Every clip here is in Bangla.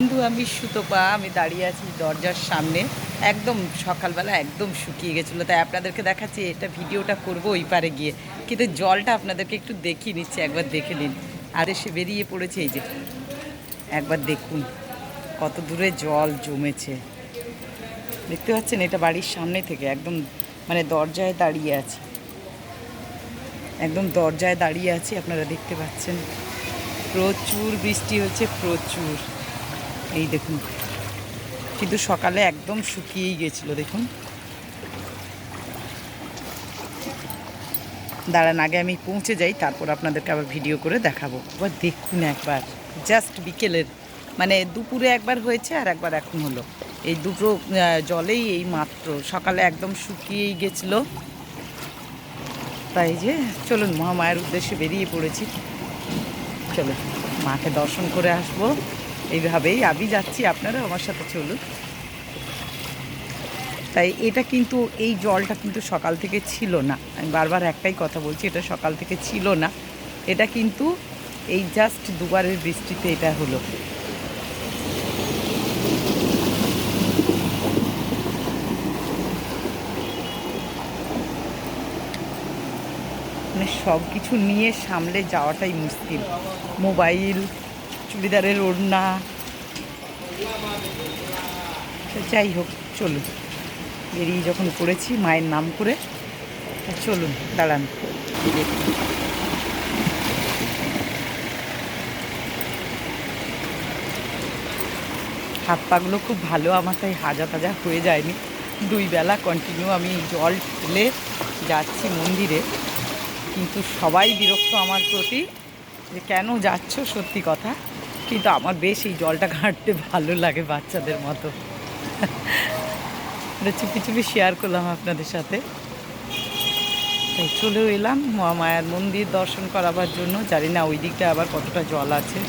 বন্ধু, আমি সুতপা, আমি দাঁড়িয়ে আছি দরজার সামনে। একদম সকালবেলা একদম শুকিয়ে গেছিল, তাই আপনাদেরকে দেখাচ্ছি, এটা ভিডিওটা করব ওই পারে গিয়ে। কিন্তু জলটা আপনাদেরকে একটু দেখিয়ে নিচ্ছে, একবার দেখে নিন। আর এসে বেরিয়ে পড়েছে, এই যে। একবার দেখুন, কত দূরে জল জমেছে। দেখতে পাচ্ছেন, এটা বাড়ির সামনে থেকে একদম মানে দরজায় দাঁড়িয়ে আছে। একদম দরজায় দাঁড়িয়ে আছি, আপনারা দেখতে পাচ্ছেন। প্রচুর বৃষ্টি হচ্ছে, প্রচুর। এই দেখুন। কিন্তু সকালে একদম শুকিয়েই গেছিল, দেখুন। দাঁড়ান, আগে আমি পৌঁছে যাই, তারপর আপনাদেরকে আবার ভিডিও করে দেখাবো। এবার দেখুন একবার জাস্ট বিকেলের মানে দুপুরে একবার হয়েছে আর একবার এখন হলো। এই দুটো জলেই এই মাত্র, সকালে একদম শুকিয়েই গেছিল। তাই যে, চলুন মহামায়ের উদ্দেশ্যে বেরিয়ে পড়েছি। চলো মাকে দর্শন করে আসব। এইভাবেই আমি যাচ্ছি আপনারা আমার সাথে চলুন। তাই এটা কিন্তু, এই জলটা কিন্তু সকাল থেকে ছিল না। আমি বারবার একটাই কথা বলছি, এটা সকাল থেকে ছিল না। এটা কিন্তু এই জাস্ট দুবারের বৃষ্টিতে এটা হলো। মানে সব কিছু নিয়ে সামলে যাওয়াটাই মুশকিল। মোবাইল চুড়িদারের ওড়না। যাই হোক, চলুন। বেরিয়ে যখন পড়েছি, মায়ের নাম করে চলুন, দাঁড়ান। হাত পাগুলো খুব ভালো, আমার তাই হাজা তাজা হয়ে যায়নি। দুই বেলা কন্টিনিউ আমি জল ঢেলে যাচ্ছি মন্দিরে। কিন্তু সবাই বিরক্ত আমার প্রতি যে কেন যাচ্ছ, সত্যি কথা। কিন্তু আমার বেশ এই জলটা ঘাঁটতে ভালো লাগে বাচ্চাদের মতো। এটা চুপি চুপি শেয়ার করলাম আপনাদের সাথে। তাই চলেও এলাম মহামায়ার মন্দির দর্শন করাবার জন্য। জানি না ওই দিকটা আবার কতটা জল আছে।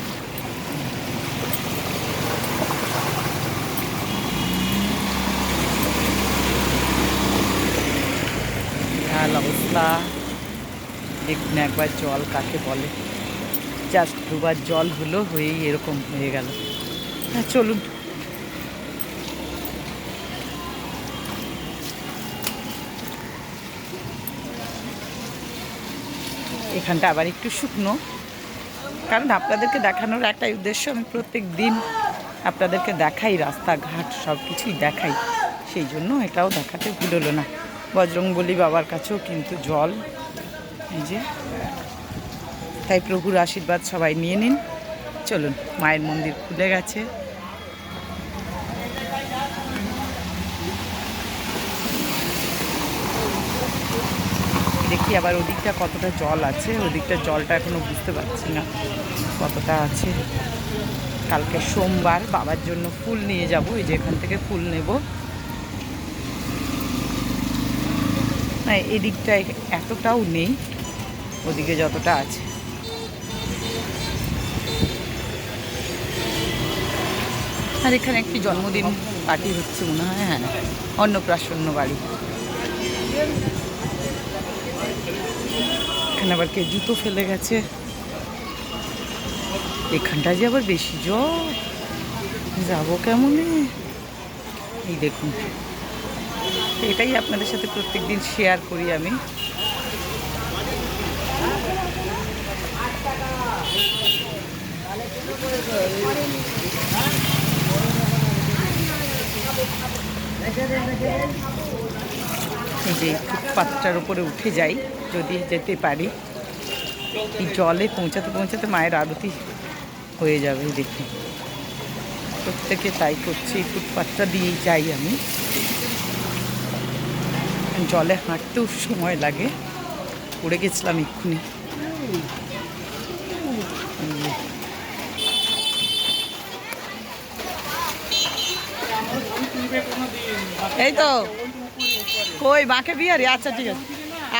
অবস্থা? দেখুন একবার জল কাকে বলে। জাস্ট দুবার জল হলো, হয়েই এরকম হয়ে গেল। হ্যাঁ চলুন। এখানটা আবার একটু শুকনো। কারণ আপনাদেরকে দেখানোর একটাই উদ্দেশ্য, আমি প্রত্যেক দিন আপনাদেরকে দেখাই, রাস্তাঘাট সব কিছুই দেখাই। সেই জন্য এটাও দেখাতে ভুল হলো না। বজরংবলী বাবার কাছেও কিন্তু জল, এই যে তাই প্রভুর আশীর্বাদ সবাই নিয়ে নিন। চলুন, মায়ের মন্দির খুলে গেছে। দেখি আবার ওদিকটা কতটা জল আছে। ওদিকটা জলটা এখনও বুঝতে পারছি না কতটা আছে। কালকে সোমবার বাবার জন্য ফুল নিয়ে যাব। এই যে এখান থেকে ফুল নেব। না এদিকটা এতটাও নেই। ওদিকে যতটা আছে। আর এখানে একটি জন্মদিন পার্টি হচ্ছে মনে হয় হ্যাঁ। অন্নপ্রাশন্ন বাড়ি। এখানে আবার কে জুতো ফেলে গেছে। এখানটা যে আবার বেশি জল যাব কেমনে? এই দেখুন। এটাই আপনাদের সাথে প্রত্যেকদিন শেয়ার করি আমি। এই যে ফুটপাথটার উপরে উঠে যাই, যদি যেতে পারি। এই জলে পৌঁছাতে পৌঁছাতে মায়ের আরতি হয়ে যাবে দেখি। প্রত্যেকে তাই করছি এই ফুটপাথটা দিয়েই যাই আমি। জলে হাঁটতেও সময় লাগে। পড়ে গেছিলাম এক্ষুনি। এই তো। কই বাঁকে বিহারি আচ্ছা ঠিক আছে।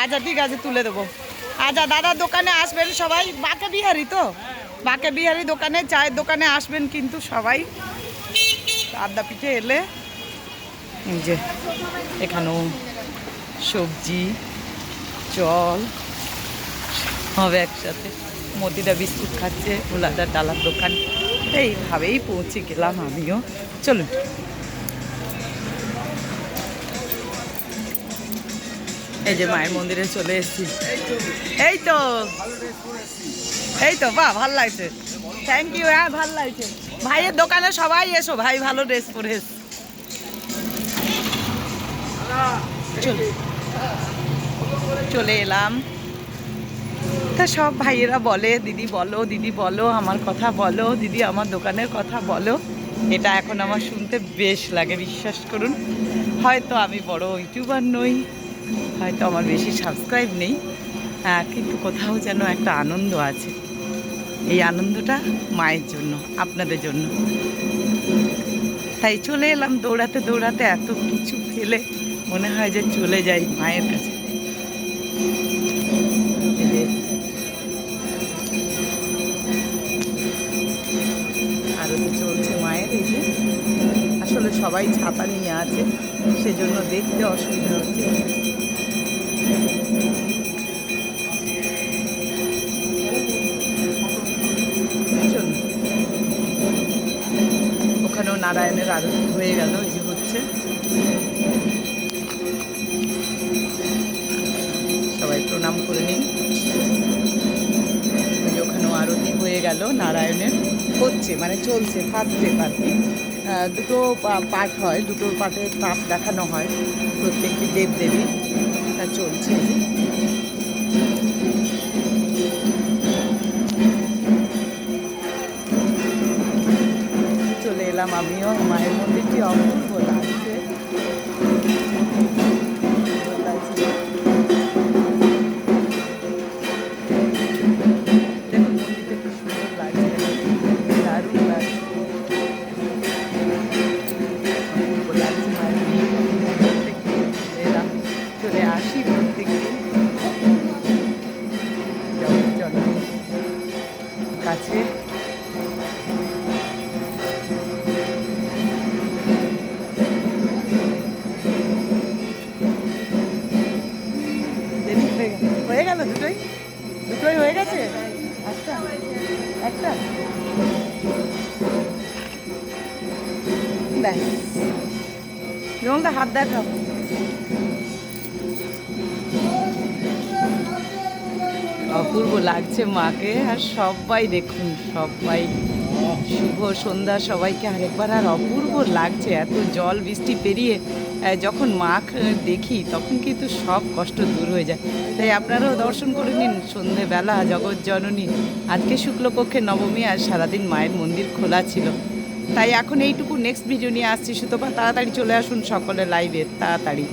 আচ্ছা ঠিক আছে, তুলে দেবো। আচ্ছা দাদার দোকানে আসবেন সবাই? বাঁকে বিহারি তো? বাঁকে বিহারি দোকানে, চায়ের দোকানে আসবেন কিন্তু সবাই। আড্ডা পিঠে এলে যে, এখানেও সবজি জল হবে একসাথে। মতিদা বিস্কুট খাচ্ছে ওলাদার ডালার দোকান। এইভাবেই পৌঁছে গেলাম আমিও। চলুন। এই যে মায়ের মন্দিরে চলে এসেছি। এই তো। এই তো, বাহ, ভালো লাগছে। থ্যাংক ইউ হ্যাঁ ভালো লাগছে। ভাইয়ের দোকানে সবাই এসো। ভাই ভালো ড্রেস পরে এসো। চলে এলাম। তা সব ভাইয়েরা বলে, দিদি বলো দিদি বলো, আমার কথা বলো, দিদি আমার দোকানের কথা বলো। এটা এখন আমার শুনতে বেশ লাগে, বিশ্বাস করুন। হয়তো আমি বড় ইউটিউবার নই। হয়তো আমার বেশি সাবস্ক্রাইব নেই কিন্তু কোথাও যেন একটা আনন্দ আছে। এই আনন্দটা মায়ের জন্য, আপনাদের জন্য। তাই চলে এলাম দৌড়াতে দৌড়াতে, এত কিছু ফেলে মনে হয় যে চলে যাই মায়ের কাছে। আরতি চলছে মায়ের, এই যে আসলে সবাই ছাতা নিয়ে আছে, সেজন্য দেখতে অসুবিধা হচ্ছে। ওখানেও নারায়ণের আরতি হয়ে গেল, এই যে হচ্ছে। সবাই প্রণাম করে নিন। ওখানেও আরতি হয়ে গেল নারায়ণের। হচ্ছে মানে চলছে ফার্স্ট স্টেপ আর দুটো পাঠ হয় দুটো পাঠে তাপ দেখানো হয় প্রত্যেকটি দেব দেবী চলছে। চলে এলাম আমিও মায়ের মন্দিরটি অপূর্ব হয়ে গেল দুটোই? দুটোই হয়ে গেছে? একটা একটা। হাত দেখাও। অপূর্ব লাগছে মাকে, আর সবাই দেখুন, সবাই। শুভ সন্ধ্যা সবাইকে। আরেকবার আর অপূর্ব লাগছে, এত জল বৃষ্টি পেরিয়ে যখন মা দেখি, তখন কিন্তু সব কষ্ট দূর হয়ে যায়। তাই আপনারাও দর্শন করে নিন সন্ধেবেলা জগৎ জননী আজকে শুক্লপক্ষের নবমী আর সারাদিন মায়ের মন্দির খোলা ছিল। তাই এখন এইটুকু নেক্সট ভিডিও নিয়ে আসছি। সুতপা, তাড়াতাড়ি চলে আসুন সকলে লাইভে তাড়াতাড়ি।